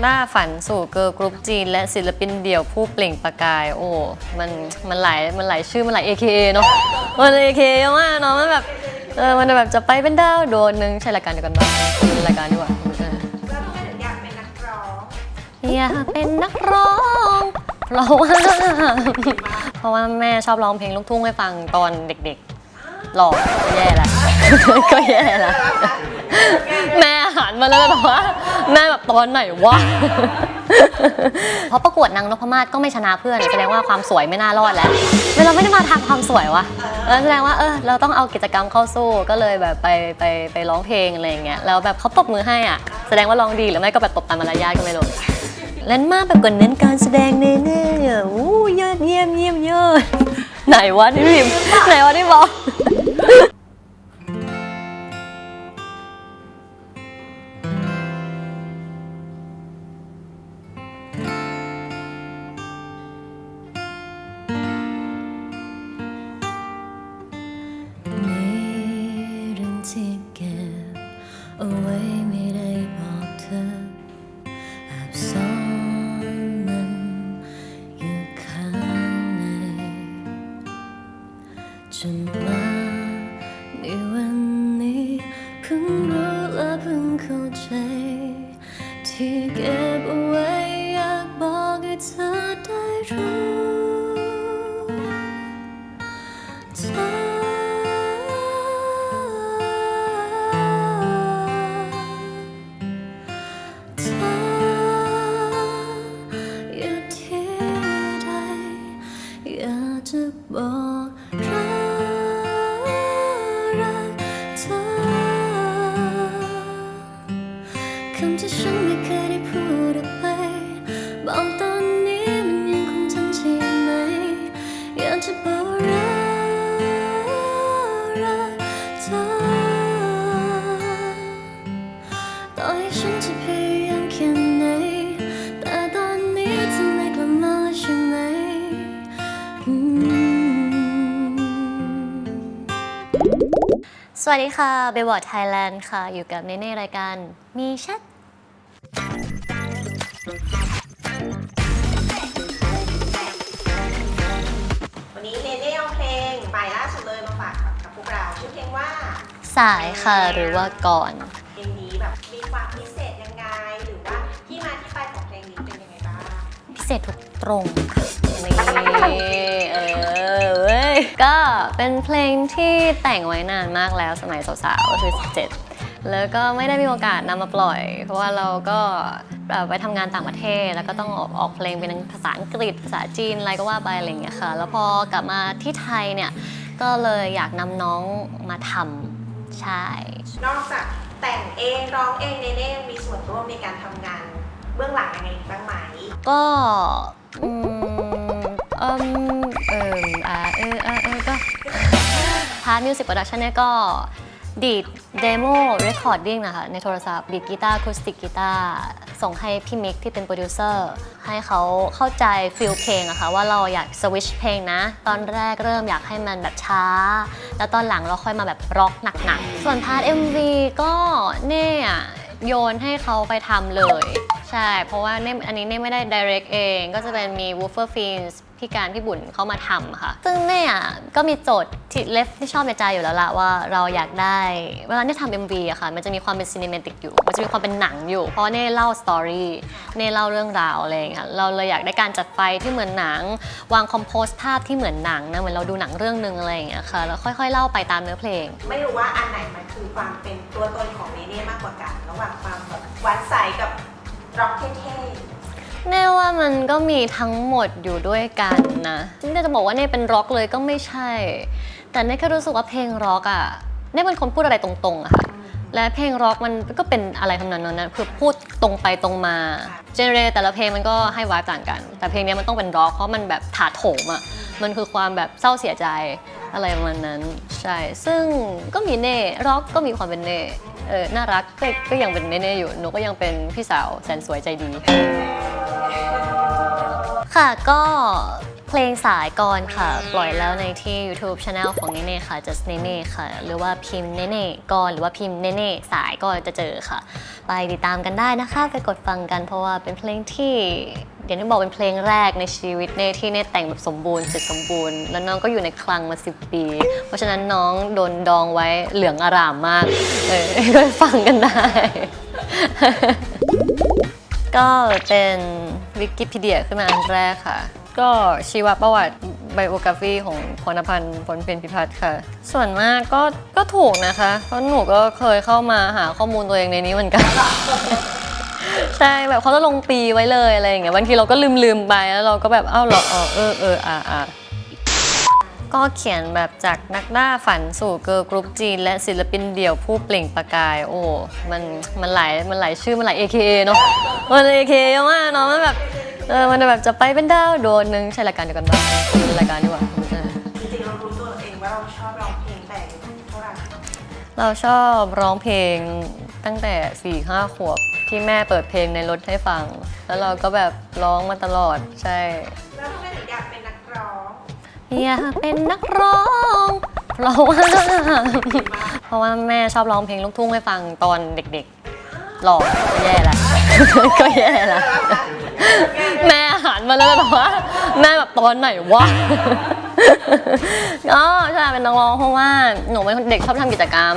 หน้าฝันสู่เกิร์ลกรุ๊ปจีน และศิลปินเดี่ยวผู้เปล่งประกาย โอ้มันมันหลายมันหลายชื่อมันหลาย AKA เนาะมัน AKA เยอะมากเนาะมันแบบเออมันแบบจะไปเป็นดาวโดนหนึงใช่รายการเดียวกันปะเป็นรายการดีกว่าเออแล้วทำไมถึงอยากเป็นนักร้องอยากเป็นนักร้องเพราะว่าเพราะว่าแม่ชอบร้องเพลงลูกทุ่งให้ฟังตอนเด็กๆ หลอกแย่ละก็แย่ละแม่หันมาแล้วแบบว่าแม่แบบตอนไหนวะเพราะประกวดนางนพมาศก็ไม่ชนะเพื่อนแสดงว่าความสวยไม่น่ารอดแล้วเวลาไม่ได้มาทางความสวยวะเออแสดงว่าเออเราต้องเอากิจกรรมเข้าสู้ก็เลยแบบไปไปไปร้องเพลงอะไรอย่างเงี้ยแล้วแบบเขาปรบมือให้อะแสดงว่าร้องดีหรือไม่ก็แบบตบตามมารยาทก็ไม่รู้เล่นมากแบบกว่านั้นการแสดงเน่เน่ๆอู้ยอดเยี่ยมเยี่ยมยอด ไหนวะที่พิมพ์ไหนวะที่บอก ที่เก็บเอาไว้อยากบอกให้เธอได้รู้เธอเธออยู่ที่ใดอยากจะบอกรัก ต่อให้ฉันจะพยายามแค่ไหนแต่ตอนนี้เธอไม่กลับมาแล้วใช่ไหมอืมสวัสดีค่ะเบลบอร์ดไทยแลนด์ค่ะ อยู่กับเนเน่รายการมีแชทวันนี้เนเน่เอาเพลงใหม่ล่าสุดเลยมาฝากกับพวกเราชื่อเพลงว่าสายค่ะหรือว่าก่อน เพลงนี้แบบ เศษทุกตรงค่ะนี่เออเว้ยก็เป็นเพลงที่แต่งไว้นานมากแล้วสมัยสาวๆก็คือ17 แล้วก็ไม่ได้มีโอกาสนำมาปล่อย เพราะว่าเราก็ไปทำงานต่างประเทศ แล้วก็ต้องออกออกเพลงเป็นภาษาอังกฤษภาษาจีนอะไรก็ว่าไปอะไรอย่างเงี้ยค่ะ แล้วพอกลับมาที่ไทยเนี่ยก็เลยอยากนำน้องมาทำใช่ นอกจากแต่งเองร้องเองเนเน่มีส่วนร่วมในการทำงาน เบื้องหลังยังไงอีกบ้างไหมก็อืมเอิมเอิมอ่าเออเออเออก็พาร์ทมิวสิกโปรดักชันเนี่ยก็ดีดเดโมเรคคอร์ดดิ้งนะคะในโทรศัพท์ดีดกีตาร์คูสติกกีตาร์ส่งให้พี่มิกที่เป็นโปรดิวเซอร์ให้เขาเข้าใจฟิลเพลงอะค่ะว่าเราอยากสวิชเพลงนะ ตอนแรกเริ่มอยากให้มันแบบช้า แล้วตอนหลังเราค่อยมาแบบร็อกหนักๆ ส่วนพาร์ท MV ก็เน่อะโยนให้เขาไปทำเลย ใช่ เพราะว่าเน่อันนี้เน่ไม่ได้ direct เอง ก็จะเป็นมี Woofer Films พี่การพี่บุญเขามาทำค่ะ ซึ่งเน่อะก็มีโจทย์ที่เลฟที่ชอบในใจอยู่แล้วละว่าเราอยากได้ เวลาเน่ทำ MV อะค่ะ มันจะมีความเป็นซีนิเมติกอยู่ มันจะมีความเป็นหนังอยู่ เพราะเน่เล่าสตอรี่เน่เล่าเรื่องราวอะไรอย่างเงี้ยเราเลยอยากได้การจัดไฟที่เหมือนหนัง วางคอมโพสภาพที่เหมือนหนังนะ เหมือนเราดูหนังเรื่องหนึ่งอะไรอย่างเงี้ยค่ะ แล้วค่อย ๆ เล่าไปตามเนื้อเพลง ไม่รู้ว่าอันไหนมันคือความเป็นตัวตนของเนเน่มากกว่ากันระหว่างความแบบหวานใสกับ ร็อกเท่เน่ว่ามันก็มีทั้งหมดอยู่ด้วยกันนะเน่จะบอกว่าเน่เป็นร็อกเลยก็ไม่ใช่ แต่เน่แค่รู้สึกว่าเพลงร็อกอะเน่เป็นคนพูดอะไรตรงๆอะค่ะ และเพลงร็อกมันก็เป็นอะไรทำนองนั้นนะคือพูดตรงไปตรงมา เจเนเรแต่ละเพลงมันก็ให้วายต่างกัน แต่เพลงเนี้ยมันต้องเป็นร็อกเพราะมันแบบถาโถมอะมันคือความแบบเศร้าเสียใจอะไรประมาณนั้น ใช่ ซึ่งก็มีเน่ร็อกก็มีความเป็นเน่ เออน่ารักก็ก็ยังเป็นเน่ๆอยู่หนูก็ยังเป็นพี่สาวแสนสวยใจดี ค่ะก็เพลงสายก่อนค่ะ ปล่อยแล้วในที่ YouTube Channel ของเนเน่ค่ะ just เนเน่ค่ะ หรือว่าพิมพ์เนเน่ก่อนหรือว่าพิมพ์เนเน่สายก็จะเจอค่ะ ไปติดตามกันได้นะคะ ไปกดฟังกันเพราะว่าเป็นเพลงที่ เดี๋ยวนี้บอกเป็นเพลงแรกในชีวิตเน่ที่เน่แต่งแบบสมบูรณ์เสร็จสมบูรณ์ แล้วน้องก็อยู่ในคลังมาสิบปี เพราะฉะนั้นน้องโดนดองไว้เหลืองอร่ามมากเออก็ไปฟังกันได้ ก็เป็นวิกิพีเดียขึ้นมาอันแรกค่ะ ก็ชีวประวัติไบโอกราฟีของพรณพันธ์พลเพ็ญพิพัฒน์ค่ะ ส่วนมากก็ก็ถูกนะคะ เพราะหนูก็เคยเข้ามาหาข้อมูลตัวเองในนี้เหมือนกัน ใช่แบบเขาจะลงปีไว้เลยอะไรอย่างเงี้ยบางทีเราก็ลืมลืมๆไปแล้วเราก็แบบอ้าวเหรออ๋อเออเอออ่าอ่าก็เขียนแบบจากนักล่าฝันสู่เกิร์ลกรุ๊ปจีน และศิลปินเดี่ยวผู้เปล่งประกาย โอ้มันมันหลายมันหลายชื่อมันหลาย AKA เนอะมัน AKA เยอะมากเนาะมันแบบเออมันแบบจะไปเป็นดาวโดนนึงใช่รายการเดียวกันปะเป็นรายการดีกว่าไม่ใช่จริงๆเรารู้ตัวเองว่าเราชอบร้องเพลงแต่อายุเท่าไหร่เราชอบร้องเพลงตั้งแต่4ี่ห้าขวบ ที่แม่เปิดเพลงในรถให้ฟัง แล้วเราก็แบบร้องมาตลอดใช่ แล้วทำไมถึงอยากเป็นนักร้องอยากเป็นนักร้องเพราะว่าเพราะว่าแม่ชอบร้องเพลงลูกทุ่งให้ฟังตอนเด็กๆหล่อก็แย่ละก็แย่ละแม่หันมาแล้วแบบว่าแม่แบบตอนไหนวะก็ใช่เป็นนักร้องเพราะว่าหนูเป็นเด็กชอบทำกิจกรรม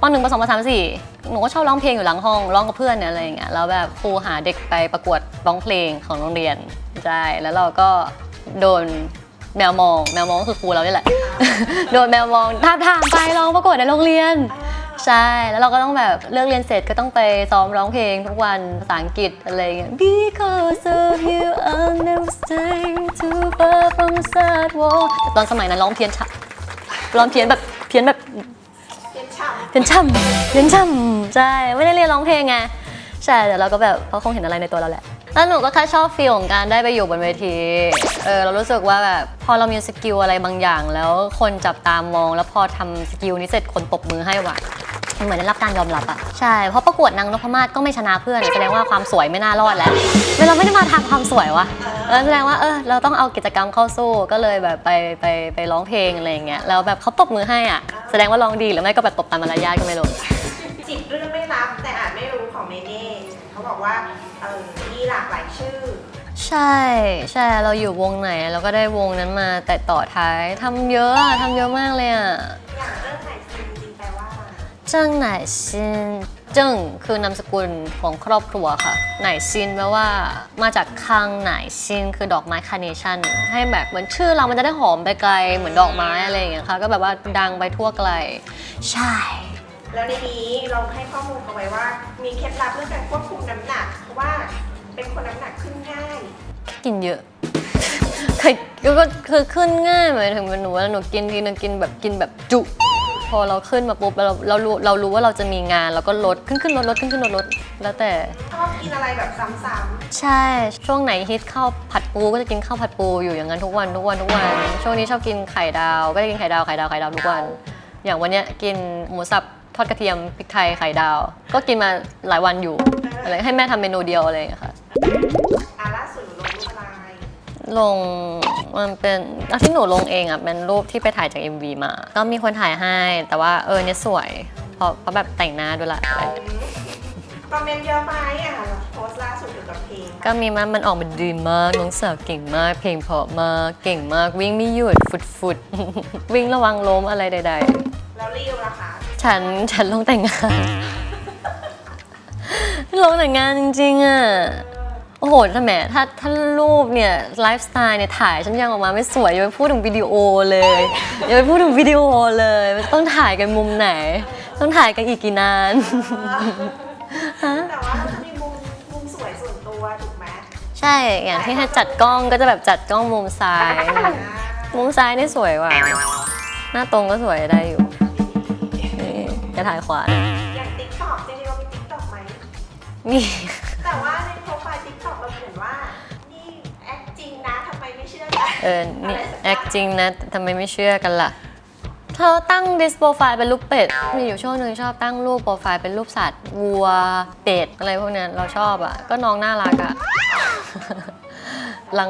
ปหนึ่งปสองปสามปสี่ หนูก็ชอบร้องเพลงอยู่หลังห้องร้องกับเพื่อนเนี่ยอะไรอย่างเงี้ยแล้วแบบครูหาเด็กไปประกวดร้องเพลงของโรงเรียนใช่แล้วเราก็โดนแมวมองแมวมองก็คือครูเรานี่แหละ โดนแมวมองท้าทามไปร้องประกวดในโรงเรียน ใช่แล้วเราก็ต้องแบบเลิกเรียนเสร็จก็ต้องไปซ้อมร้องเพลงทุกวันภาษาอังกฤษอะไรเงี้ย Because of you I'll never stay too far from sad wall ตอนสมัยนั้นร้องเพี้ยนร้องเพี้ยนแบบเพี้ยนแบบ เพี้ยนช่ำเพี้ยนช่ำใช่ไม่ได้เรียนร้องเพลงไงใช่แต่เราก็แบบเขาคงเห็นอะไรในตัวเราแหละแล้วหนูก็แค่ชอบฟีลของการได้ไปอยู่บนเวทีเออเรารู้สึกว่าแบบพอเรามีสกิลอะไรบางอย่าง แล้วคนจับตามอง แล้วพอทำสกิลนี้เสร็จคนตบมือให้ว่ะมันเหมือนได้รับการยอมรับอะใช่ เพราะประกวดนางนพมาศก็ไม่ชนะเพื่อนแสดงว่าความสวยไม่น่ารอดแล้วเวลาไม่ได้มาทางความสวยวะเออแสดงว่าเออเราต้องเอากิจกรรมเข้าสู้ก็เลยแบบไปไปไปร้องเพลงอะไรอย่างเงี้ยแล้วแบบเขาตบมือให้อะ แสดงว่าร้องดีหรือไม่ก็แบบตบตามมารยาทก็ไม่รู้จิตเรื่องไม่รับแต่อาจไม่รู้ของเนเน่เขาบอกว่าเออมีหลากหลายชื่อ ใช่ใช่เราอยู่วงไหนเราก็ได้วงนั้นมาแต่ต่อท้ายทำเยอะอะทำเยอะมากเลยอะอย่างเรื่องไหนจริงๆแปลว่าอะไรเจิ้งไหนซินเจิ้งคือนามสกุลของครอบครัวค่ะ ไหนซินแปลว่ามาจากคังไหนซินคือดอกไม้คาร์เนชั่น ให้แบบเหมือนชื่อเรามันจะได้หอมไปไกลเหมือนดอกไม้อะไรอย่างเงี้ยค่ะ ก็แบบว่าดังไปทั่วไกล ใช่ แล้วในนี้เราให้ข้อมูลเอาไว้ว่า มีเคล็ดลับเรื่องการควบคุมน้ำหนักเพราะว่าเป็นคนน้ำหนักขึ้นง่าย กินเยอะเคยก็ก็คือขึ้นง่ายหมายถึงว่าหนูว่าหนูกินทีนึงกินแบบกินแบบจุ พอเราขึ้นมาปุ๊บเราเรารู้เรารู้ว่าเราจะมีงานเราก็ลดขึ้นขึ้นลดลดขึ้นขึ้นลดลดแล้วแต่ ชอบกินอะไรแบบซ้ำใช่ ช่วงไหนฮิตข้าวผัดปูก็จะกินข้าวผัดปูอยู่อย่างนั้นทุกวันทุกวันทุกวัน ช่วงนี้ชอบกินไข่ดาวก็จะกินไข่ดาวไข่ดาวไข่ดาวทุกวัน อย่างวันเนี้ยกินหมูสับทอดกระเทียมพริกไทยไข่ดาว ก็กินมาหลายวันอยู่อะไรให้แม่ทำเมนูเดียวอะไรอย่างเงี้ยค่ะ ๆ ลงมันเป็นอะที่หนูลงเองอะเป็นรูปที่ไปถ่ายจาก MV มา ก็มีคนถ่ายให้ แต่ว่าเออเนี่ยสวยเพราะเพราะแบบแต่งหน้าด้วยละคอมเมนต์เยอะไหมอะโพสต์ล่าสุดเกี่ยวกับเพลงก็มีมันมันออกมาดีมากน้องสาวเก่งมาก เพลงเพราะมากเก่งมากวิ่งไม่หยุดฟุดฟุดวิ่งระวังล้มอะไรใด แล้วรีวล่ะคะๆ ฉันฉันลงแต่งงาน ลงแต่งงานจริงๆอะ โอ้โหถ้าแหมถ้าถ้ารูปเนี่ยไลฟ์สไตล์เนี่ยถ่ายฉันยังออกมาไม่สวยอย่าไปพูดถึงวิดีโอเลยอย่าไปพูดถึงวิดีโอเลย ต้องถ่ายกันมุมไหน ต้องถ่ายกันอีกกี่นาน แต่ว่าเราจะมีมุมมุมสวยส่วนตัวถูกไหมใช่อย่างที่ให้จัดกล้องก็จะแบบจัดกล้องมุมซ้ายอ่ามุมซ้ายนี่สวยกว่า หน้าตรงก็สวยได้อยู่นี่จะถ่ายขวานะอย่างติ๊กต็อกจริงๆเรามีติ๊กต็อกไหมมี เออนี่แอคจริงนะทำไมไม่เชื่อกันล่ะ เธอตั้งดิสโปรไฟล์เป็นรูปเป็ด มีอยู่ช่วงหนึ่งชอบตั้งรูปโปรไฟล์เป็นรูปสัตว์วัวเป็ดอะไรพวกนี้ยเราชอบอะ ก็น้องน่ารักอะ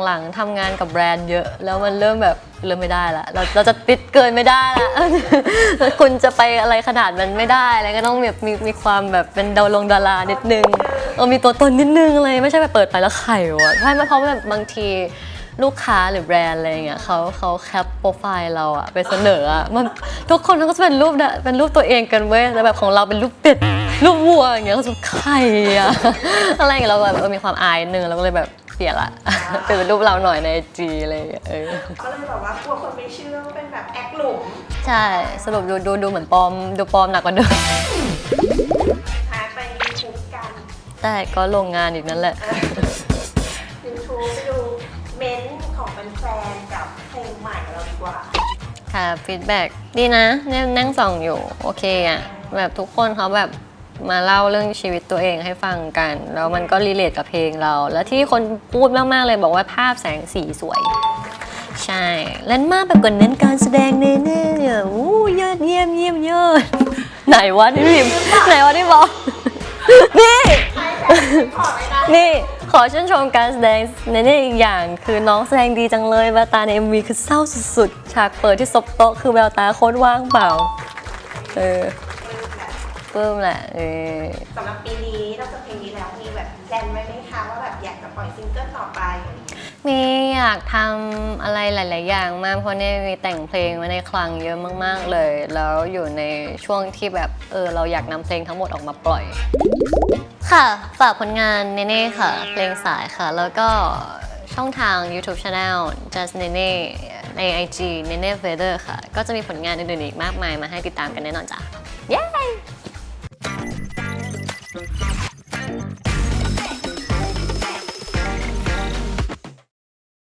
หลังๆทำงานกับแบรนด์เยอะ แล้วมันเริ่มแบบเริ่มไม่ได้ละเราเราจะติดเกินไม่ได้ละ คุณจะไปอะไรขนาดมันไม่ได้อะไรก็ต้องแบบมีมีความแบบเป็นดาวลงดารานิดนึงเออมีตัวตนนิดนึงอะไรไม่ใช่แบบเปิดไปแล้วไข่วะใช่ไหมเพราะแบบบางที ลูกค้าหรือแบรนด์อะไรอย่างเงี้ยเขาเขาแคปโปรไฟล์เราอะไปเสนออะมันทุกคนเขาก็จะเป็นรูปนะเป็นรูปตัวเองกันเว้ยแต่แบบของเราเป็นรูปเป็ดรูปวัวอย่างเงี้ยก็จะไข่อะอะไรอย่างเงี้ยเราแบบเออมีความอายนิดนึงเราก็เลยแบบเปลี่ยนละเปลี่ยนเป็นรูปเราหน่อยในจีอะไรอย่างเงี้ยเออก็เลยแบบว่ากลัวคนไม่เชื่อว่าเป็นแบบแอคหลุมใช่สรุปดูดูดูเหมือนปลอมดูปลอมหนักกว่าเดิมหาไปยูทูบกันแต่ก็ลงงานอีกนั่นแหละ ค่ะฟีดแบ็กดีนะเนี่ยนั่งส่องอยู่ โอเคอะแบบทุกคนเขาแบบมาเล่าเรื่องชีวิตตัวเองให้ฟังกัน แล้วมันก็รีเลทกับเพลงเรา แล้วที่คนพูดมาก ๆ เลยบอกว่าภาพแสงสีสวย ใช่และมากแบบกว่านั้นการแสดงเน่ๆเนี่ยอู้ยอดเยี่ยมเยี่ยมยอดไหนวะที่พิมพ์ไหนวะที่บอก นี่ใช่แต่ขอเลยนะนี่ ขอชื่นชมการแสดงในนี่อีกอย่าง คือน้องแสดงดีจังเลยแววตาใน MV คือเศร้าสุดๆ ฉากเปิดที่ซบโต๊ะคือแววตาโคตรว่างเปล่า เออปลื้มแหละเออสำหรับปีนี้นอกจากเพลงนี้แล้วมีแบบแพลนไว้ไหมคะว่าแบบอยากจะปล่อยซิงเกิลต่อไป มีอยากทำอะไรหลาย ๆ อย่างมากเพราะเนี่ยมีแต่งเพลงไว้ในคลังเยอะมาก ๆ เลย แล้วอยู่ในช่วงที่แบบเออเราอยากนำเพลงทั้งหมดออกมาปล่อย ค่ะ ฝากผลงานเนเน่ค่ะ เพลงสายค่ะ แล้วก็ช่องทาง YouTube Channel just nene ใน IG nene feather ค่ะ ก็จะมีผลงานอื่นๆอีกมากมายมาให้ติดตามกันแน่นอนจ้ะ เย้